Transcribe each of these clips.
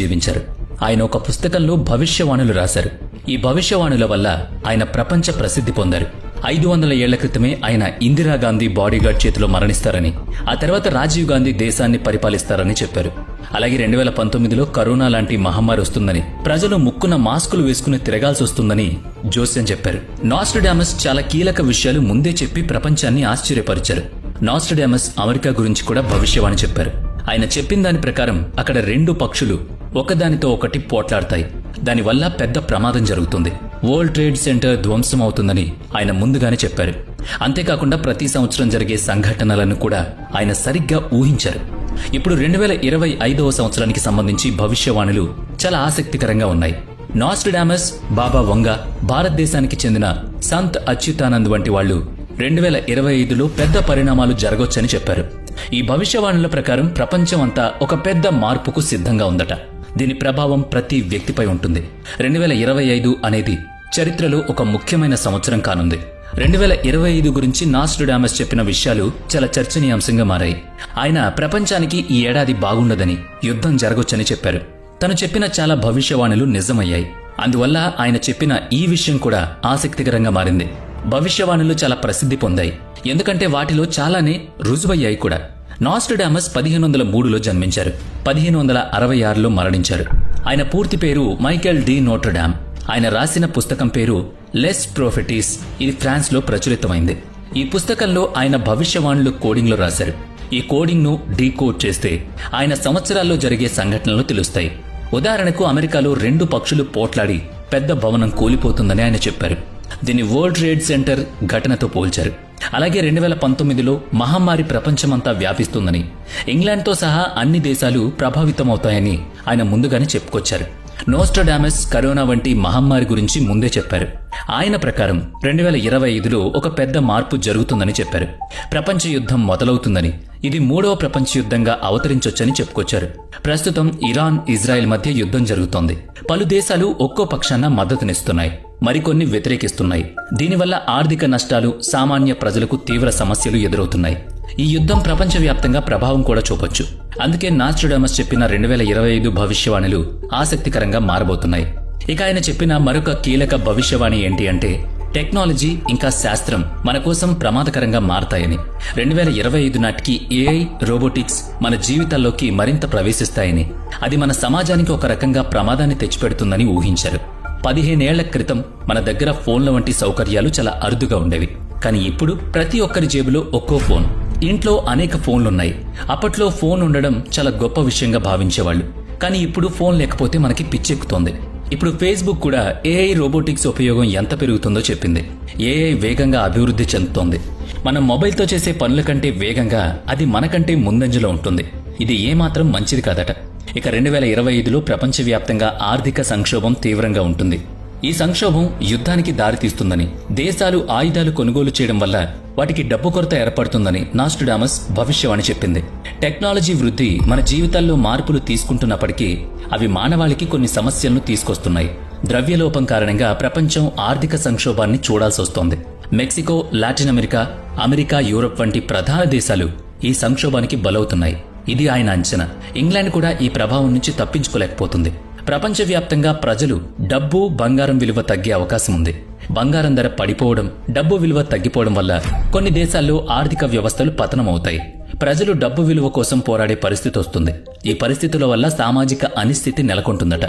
జీవించారు. ఆయన ఒక పుస్తకంలో భవిష్యవాణులు రాశారు. ఈ భవిష్యవాణుల వల్ల ఆయన ప్రపంచ ప్రసిద్ధి పొందారు. ఐదు వందల ఏళ్ళ క్రితమే ఆయన ఇందిరాగాంధీ బాడీగార్డ్ చేతిలో మరణిస్తారని ఆ తర్వాత రాజీవ్ గాంధీ దేశాన్ని పరిపాలిస్తారని చెప్పారు. అలాగే రెండు వేల పంతొమ్మిదిలో కరోనా లాంటి మహమ్మారి వస్తుందని ప్రజలు ముక్కున మాస్కులు వేసుకుని తిరగాల్సి వస్తుందని జోస్యం చెప్పారు. నాస్ట్రడామస్ చాలా కీలక విషయాలు ముందే చెప్పి ప్రపంచాన్ని ఆశ్చర్యపరిచారు. నాస్ట్రడామస్ అమెరికా గురించి కూడా భవిష్యవాణి చెప్పారు. ఆయన చెప్పిన దాని ప్రకారం అక్కడ రెండు పక్షులు ఒకదానితో ఒకటి పోట్లాడతాయి. దానివల్ల పెద్ద ప్రమాదం జరుగుతుంది. వరల్డ్ ట్రేడ్ సెంటర్ ధ్వంసం అవుతుందని ఆయన ముందుగానే చెప్పారు. అంతేకాకుండా ప్రతి సంవత్సరం జరిగే సంఘటనలను కూడా ఆయన సరిగ్గా ఊహించారు. ఇప్పుడు రెండు వేల ఇరవై ఐదవ సంవత్సరానికి సంబంధించి భవిష్యవాణులు చాలా ఆసక్తికరంగా ఉన్నాయి. నాస్ట్రడామస్ బాబా వంగ భారతదేశానికి చెందిన సంత్ అచ్యుతానంద్ వంటి వాళ్ళు రెండు వేల ఇరవై ఐదులో పెద్ద పరిణామాలు జరగొచ్చని చెప్పారు. ఈ భవిష్యవాణుల ప్రకారం ప్రపంచం అంతా ఒక పెద్ద మార్పుకు సిద్ధంగా ఉందట. దీని ప్రభావం ప్రతి వ్యక్తిపై ఉంటుంది. రెండు వేల ఇరవై ఐదు అనేది చరిత్రలో ఒక ముఖ్యమైన సంవత్సరం కానుంది. రెండు వేల ఇరవై ఐదు గురించి నాస్ట్రడామస్ చెప్పిన విషయాలు చాలా చర్చనీయాంశంగా మారాయి. ఆయన ప్రపంచానికి ఈ ఏడాది బాగుండదని యుద్ధం జరగొచ్చని చెప్పారు. తను చెప్పిన చాలా భవిష్యవాణులు నిజమయ్యాయి. అందువల్ల ఆయన చెప్పిన ఈ విషయం కూడా ఆసక్తికరంగా మారింది. భవిష్యవాణులు చాలా ప్రసిద్ధి పొందాయి. ఎందుకంటే వాటిలో చాలానే రుజువయ్యాయి కూడా. నాస్టడామస్ పదిహేను వందల మూడులో జన్మించారు. పదిహేను వందల అరవై ఆరులో మరణించారు. ఆయన పూర్తి పేరు మైకేల్ డి. నోట్రడామ్. ఆయన రాసిన పుస్తకం పేరు లెస్ ప్రోఫెటీస్. ఇది ఫ్రాన్స్లో ప్రచురితమైంది. ఈ పుస్తకంలో ఆయన భవిష్యవాణులు కోడింగ్లో రాశారు. ఈ కోడింగ్ను డీకోడ్ చేస్తే ఆయన సంవత్సరాల్లో జరిగే సంఘటనలు తెలుస్తాయి. ఉదాహరణకు అమెరికాలో రెండు పక్షులు పోట్లాడి పెద్ద భవనం కూలిపోతుందని ఆయన చెప్పారు. దీన్ని వరల్డ్ ట్రేడ్ సెంటర్ ఘటనతో పోల్చారు. అలాగే రెండు వేల పంతొమ్మిదిలో మహమ్మారి ప్రపంచమంతా వ్యాపిస్తుందని. ఇంగ్లాండ్తో సహా అన్ని దేశాలు ప్రభావితమవుతాయని ఆయన ముందుగానే చెప్పుకొచ్చారు. నోస్టడామస్ కరోనా వంటి మహమ్మారి గురించి ముందే చెప్పారు. ఆయన ప్రకారం రెండు వేల ఇరవై ఐదులో ఒక పెద్ద మార్పు జరుగుతుందని చెప్పారు. ప్రపంచ యుద్ధం మొదలవుతుందని ఇది మూడవ ప్రపంచ యుద్ధంగా అవతరించొచ్చని చెప్పుకొచ్చారు. ప్రస్తుతం ఇరాన్ ఇజ్రాయెల్ మధ్య యుద్ధం జరుగుతోంది. పలు దేశాలు ఒక్కో పక్షాన మద్దతునిస్తున్నాయి మరికొన్ని వ్యతిరేకిస్తున్నాయి. దీనివల్ల ఆర్థిక నష్టాలు సామాన్య ప్రజలకు తీవ్ర సమస్యలు ఎదురవుతున్నాయి. ఈ యుద్ధం ప్రపంచవ్యాప్తంగా ప్రభావం కూడా చూపొచ్చు. అందుకే నాస్ట్రోడమస్ చెప్పిన రెండు వేల ఇరవై ఐదు భవిష్యవాణులు ఆసక్తికరంగా మారబోతున్నాయి. ఇక ఆయన చెప్పిన మరొక కీలక భవిష్యవాణి ఏంటి అంటే టెక్నాలజీ ఇంకా శాస్త్రం మన కోసం ప్రమాదకరంగా మారతాయని. రెండు వేల ఇరవై ఐదు నాటికి ఏఐ రోబోటిక్స్ మన జీవితాల్లోకి మరింత ప్రవేశిస్తాయని. అది మన సమాజానికి ఒక రకంగా ప్రమాదాన్ని తెచ్చిపెడుతుందని ఊహించారు. పదిహేనేళ్ళ క్రితం మన దగ్గర ఫోన్ల వంటి సౌకర్యాలు చాలా అరుదుగా ఉండేవి. కానీ ఇప్పుడు ప్రతి ఒక్కరి జేబులో ఒక్కో ఫోన్. ఇంట్లో అనేక ఫోన్లున్నాయి. అప్పట్లో ఫోన్ ఉండడం చాలా గొప్ప విషయంగా భావించేవాళ్ళు. కానీ ఇప్పుడు ఫోన్ లేకపోతే మనకి పిచ్చెక్కుతోంది. ఇప్పుడు ఫేస్బుక్ కూడా ఏఐ రోబోటిక్స్ ఉపయోగం ఎంత పెరుగుతుందో చెప్పింది. ఏఐ వేగంగా అభివృద్ధి చెందుతోంది. మనం మొబైల్తో చేసే పనుల కంటే వేగంగా అది మనకంటే ముందంజలో ఉంటుంది. ఇది ఏమాత్రం మంచిది కాదట. ఇక రెండు వేల ఇరవై ఐదులో ప్రపంచవ్యాప్తంగా ఆర్థిక సంక్షోభం తీవ్రంగా ఉంటుంది. ఈ సంక్షోభం యుద్ధానికి దారితీస్తుందని దేశాలు ఆయుధాలు కొనుగోలు చేయడం వల్ల వాటికి డబ్బు కొరత ఏర్పడుతుందని నాస్టుడామస్ భవిష్యవాణి చెప్పింది. టెక్నాలజీ వృద్ధి మన జీవితాల్లో మార్పులు తీసుకుంటున్నప్పటికీ అవి మానవాళికి కొన్ని సమస్యలను తీసుకొస్తున్నాయి. ద్రవ్యలోపం కారణంగా ప్రపంచం ఆర్థిక సంక్షోభాన్ని చూడాల్సి వస్తోంది Mexico Latin America America Europe వంటి ప్రధాన దేశాలు ఈ సంక్షోభానికి బలవుతున్నాయి. ఇది ఆయన అంచనా. ఇంగ్లాండ్ కూడా ఈ ప్రభావం నుంచి తప్పించుకోలేకపోతుంది. ప్రపంచవ్యాప్తంగా ప్రజలు డబ్బు బంగారం విలువ తగ్గే అవకాశం ఉంది బంగారం ధర పడిపోవడం డబ్బు విలువ తగ్గిపోవడం వల్ల కొన్ని దేశాల్లో ఆర్థిక వ్యవస్థలు పతనమవుతాయి. ప్రజలు డబ్బు విలువ కోసం పోరాడే పరిస్థితి వస్తుంది. ఈ పరిస్థితుల వల్ల సామాజిక అనిస్థితి నెలకొంటుందట.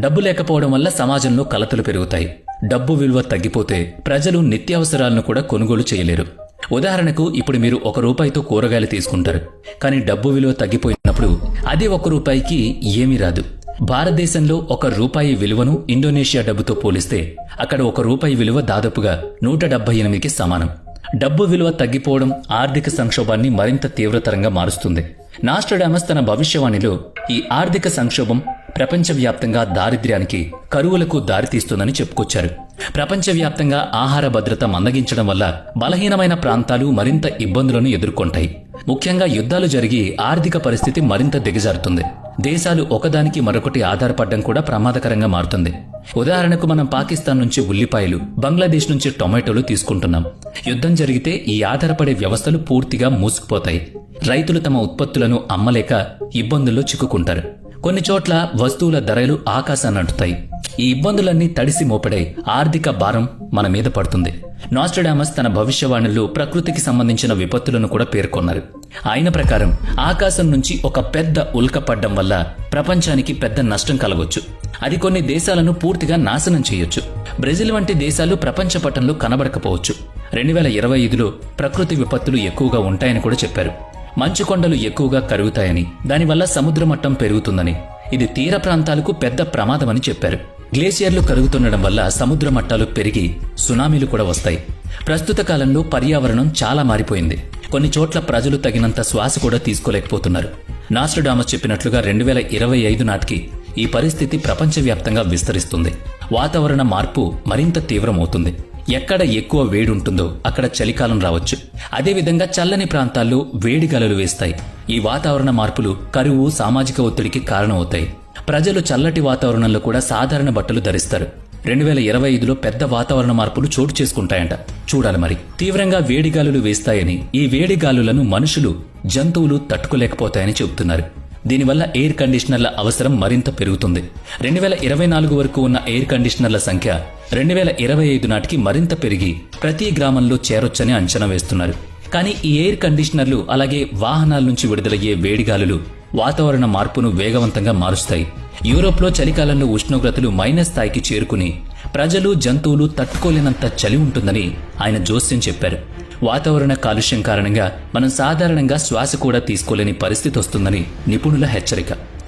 డబ్బు లేకపోవడం వల్ల సమాజంలో కలతలు పెరుగుతాయి. డబ్బు విలువ తగ్గిపోతే ప్రజలు నిత్యావసరాలను కూడా కొనుగోలు చేయలేరు. ఉదాహరణకు ఇప్పుడు మీరు ఒక రూపాయితో కూరగాయలు తీసుకుంటారు. కానీ డబ్బు విలువ తగ్గిపోయినప్పుడు అదే ఒక రూపాయికి ఏమీ రాదు. భారతదేశంలో ఒక రూపాయి విలువను ఇండోనేషియా డబ్బుతో పోలిస్తే అక్కడ ఒక రూపాయి విలువ దాదాపుగా నూట డెబ్బై ఎనిమిదికి సమానం. డబ్బు విలువ తగ్గిపోవడం ఆర్థిక సంక్షోభాన్ని మరింత తీవ్రతరంగా మారుస్తుంది. నాస్ట్రడామస్ తన భవిష్యవాణిలో ఈ ఆర్థిక సంక్షోభం ప్రపంచవ్యాప్తంగా దారిద్ర్యానికి కరువులకు దారితీస్తుందని చెప్పుకొచ్చారు. ప్రపంచవ్యాప్తంగా ఆహార భద్రత మందగించడం వల్ల బలహీనమైన ప్రాంతాలు మరింత ఇబ్బందులను ఎదుర్కొంటాయి. ముఖ్యంగా యుద్ధాలు జరిగి ఆర్థిక పరిస్థితి మరింత దిగజారుతుంది. దేశాలు ఒకదానికి మరొకటి ఆధారపడడం కూడా ప్రమాదకరంగా మారుతుంది. ఉదాహరణకు మనం పాకిస్తాన్ నుంచి ఉల్లిపాయలు బంగ్లాదేశ్ నుంచి టొమాటోలు తీసుకుంటున్నాం. యుద్ధం జరిగితే ఈ ఆధారపడే వ్యవస్థలు పూర్తిగా మూసుకుపోతాయి. రైతులు తమ ఉత్పత్తులను అమ్మలేక ఇబ్బందుల్లో చిక్కుకుంటారు. కొన్ని చోట్ల వస్తువుల ధరలు ఆకాశాన్ని అంటుతాయి. ఈ ఇబ్బందులన్నీ తడిసి మోపడే ఆర్థిక భారం మన మీద పడుతుంది. నాస్టడామస్ తన భవిష్యవాణులు ప్రకృతికి సంబంధించిన విపత్తులను కూడా పేర్కొన్నారు. ఆయన ప్రకారం ఆకాశం నుంచి ఒక పెద్ద ఉల్క పడ్డం వల్ల ప్రపంచానికి పెద్ద నష్టం కలగొచ్చు. అది కొన్ని దేశాలను పూర్తిగా నాశనం చేయొచ్చు. బ్రెజిల్ వంటి దేశాలు ప్రపంచ పటంలో కనబడకపోవచ్చు. రెండు వేల ఇరవై ఐదులో ప్రకృతి విపత్తులు ఎక్కువగా ఉంటాయని కూడా చెప్పారు. మంచు కొండలు ఎక్కువగా కరుగుతాయని దానివల్ల సముద్ర మట్టం పెరుగుతుందని. ఇది తీర ప్రాంతాలకు పెద్ద ప్రమాదమని చెప్పారు. గ్లేసియర్లు కరుగుతుండడం వల్ల సముద్ర మట్టాలు పెరిగి సునామీలు కూడా వస్తాయి. ప్రస్తుత కాలంలో పర్యావరణం చాలా మారిపోయింది. కొన్ని చోట్ల ప్రజలు తగినంత శ్వాస కూడా తీసుకోలేకపోతున్నారు. నాస్ట్రడామస్ చెప్పినట్లుగా రెండు వేల ఇరవై ఐదు నాటికి ఈ పరిస్థితి ప్రపంచవ్యాప్తంగా విస్తరిస్తుంది. వాతావరణ మార్పు మరింత తీవ్రమవుతుంది. ఎక్కడ ఎక్కువ వేడి ఉంటుందో అక్కడ చలికాలం రావచ్చు. అదేవిధంగా చల్లని ప్రాంతాల్లో వేడి గలలు వేస్తాయి. ఈ వాతావరణ మార్పులు కరువు సామాజిక ఒత్తిడికి కారణమవుతాయి. ప్రజలు చల్లటి వాతావరణంలో కూడా సాధారణ బట్టలు ధరిస్తారు. రెండు వేల ఇరవై ఐదులో పెద్ద వాతావరణ మార్పులు చోటు చేసుకుంటాయంట. చూడాలి మరి. తీవ్రంగా వేడిగాలులు వేస్తాయని ఈ వేడిగాలులను మనుషులు జంతువులు తట్టుకోలేకపోతాయని చెబుతున్నారు. దీనివల్ల ఎయిర్ కండిషనర్ల అవసరం మరింత పెరుగుతుంది. రెండు వేల ఇరవై నాలుగు వరకు ఉన్న ఎయిర్ కండిషనర్ల సంఖ్య రెండు వేల ఇరవై ఐదు నాటికి మరింత పెరిగి ప్రతి గ్రామంలో చేరొచ్చని అంచనా వేస్తున్నారు. కానీ ఈ ఎయిర్ కండిషనర్లు అలాగే వాహనాల నుంచి విడుదలయ్యే వేడిగాలులు వాతావరణ మార్పును వేగవంతంగా మారుస్తాయి. యూరోప్లో చలికాలంలో ఉష్ణోగ్రతలు మైనస్ స్థాయికి చేరుకుని ప్రజలు జంతువులు తట్టుకోలేనంత చలి ఉంటుందని ఆయన జోస్యం చెప్పారు. వాతావరణ కాలుష్యం కారణంగా మనం సాధారణంగా శ్వాస కూడా తీసుకోలేని పరిస్థితి వస్తుందని నిపుణుల హెచ్చరిక.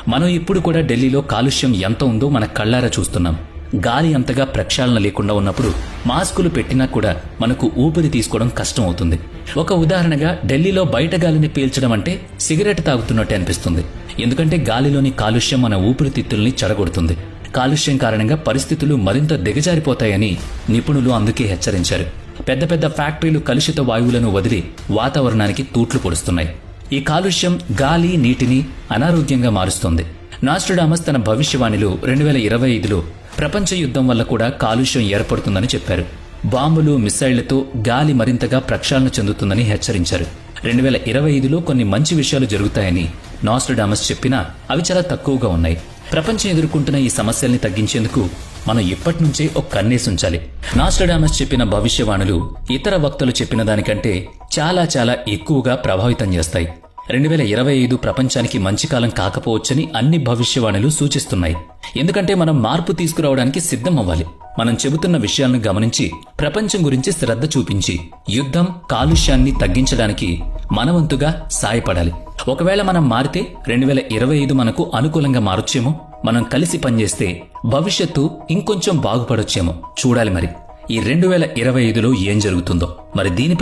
మనం ఇప్పుడు కూడా ఢిల్లీలో కాలుష్యం ఎంత ఉందో మన కళ్ళారా చూస్తున్నాం. గాలి అంతగా ప్రక్షాళన లేకుండా ఉన్నప్పుడు మాస్కులు పెట్టినా కూడా మనకు ఊపిరి తీసుకోవడం కష్టం అవుతుంది. ఒక ఉదాహరణగా ఢిల్లీలో బయట గాలిని పీల్చడం అంటే సిగరెట్ తాగుతున్నట్టు అనిపిస్తుంది. ఎందుకంటే గాలిలోని కాలుష్యం మన ఊపిరితిత్తుల్ని చెడగొడుతుంది. కాలుష్యం కారణంగా పరిస్థితులు మరింత దిగజారిపోతాయని నిపుణులు అందుకే హెచ్చరించారు. పెద్ద పెద్ద ఫ్యాక్టరీలు కలుషిత వాయువులను వదిలి వాతావరణానికి తూట్లు పొడుస్తున్నాయి. ఈ కాలుష్యం గాలి నీటిని అనారోగ్యంగా మారుస్తుంది. నాస్ట్రడామస్ తన భవిష్యవాణిలో రెండు వేల ఇరవై ఐదులో ప్రపంచ యుద్ధం వల్ల కూడా కాలుష్యం ఏర్పడుతుందని చెప్పారు. బాంబులు మిసైళ్ళతో గాలి మరింతగా ప్రక్షాళన చెందుతుందని హెచ్చరించారు. రెండు వేల ఇరవై ఐదులో కొన్ని మంచి విషయాలు జరుగుతాయని నాస్ట్రడామస్ చెప్పినా అవి చాలా తక్కువగా ఉన్నాయి. ప్రపంచం ఎదుర్కొంటున్న ఈ సమస్యల్ని తగ్గించేందుకు మనం ఇప్పటి నుంచే ఒక కన్నేసి ఉంచాలి. నాస్టడామస్ చెప్పిన భవిష్యవాణులు ఇతర వక్తలు చెప్పిన దానికంటే చాలా చాలా ఎక్కువగా ప్రభావితం చేస్తాయి. రెండు వేల ఇరవై ఐదు ప్రపంచానికి మంచి కాలం కాకపోవచ్చని అన్ని భవిష్యవాణులు సూచిస్తున్నాయి. ఎందుకంటే మనం మార్పు తీసుకురావడానికి సిద్ధం అవ్వాలి. మనం చెబుతున్న విషయాలను గమనించి ప్రపంచం గురించి శ్రద్ధ చూపించి యుద్ధం కాలుష్యాన్ని తగ్గించడానికి మనవంతుగా సాయపడాలి. ఒకవేళ మనం మారితే రెండు వేల ఇరవై ఐదు మనకు అనుకూలంగా మారొచ్చేమో? మనం కలిసి పనిచేస్తే భవిష్యత్తు ఇంకొంచెం బాగుపడొచ్చేమో. చూడాలి మరి. ఈ రెండు వేల ఇరవై ఐదులో ఏం జరుగుతుందో. మరి దీనిపై